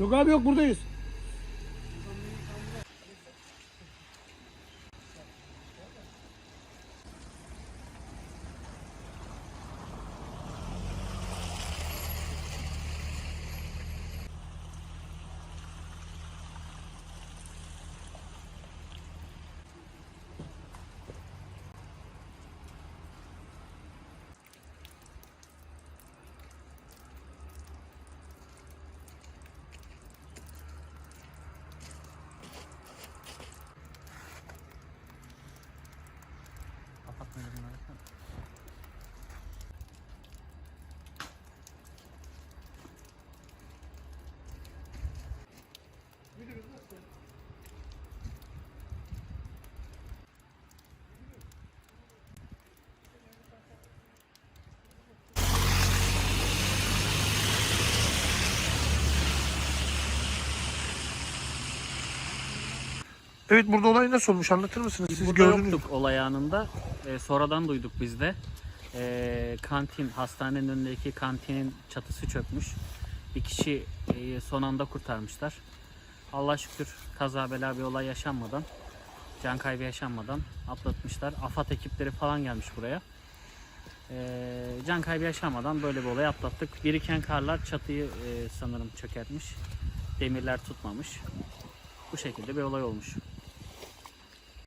Yok abi yok buradayız. kapatmıyor bunları. Evet burada olay nasıl olmuş anlatır mısınız? Siz Burada gördünüz yoktuk olay anında. Ee, sonradan duyduk biz de. Ee, kantin, hastanenin önündeki kantinin çatısı çökmüş. Bir kişi e, son anda kurtarmışlar. Allah şükür kaza bela bir olay yaşanmadan, can kaybı yaşanmadan atlatmışlar. AFAD ekipleri falan gelmiş buraya. Ee, can kaybı yaşanmadan böyle bir olay atlattık. Biriken karlar çatıyı e, sanırım çökertmiş. Demirler tutmamış. Bu şekilde bir olay olmuş.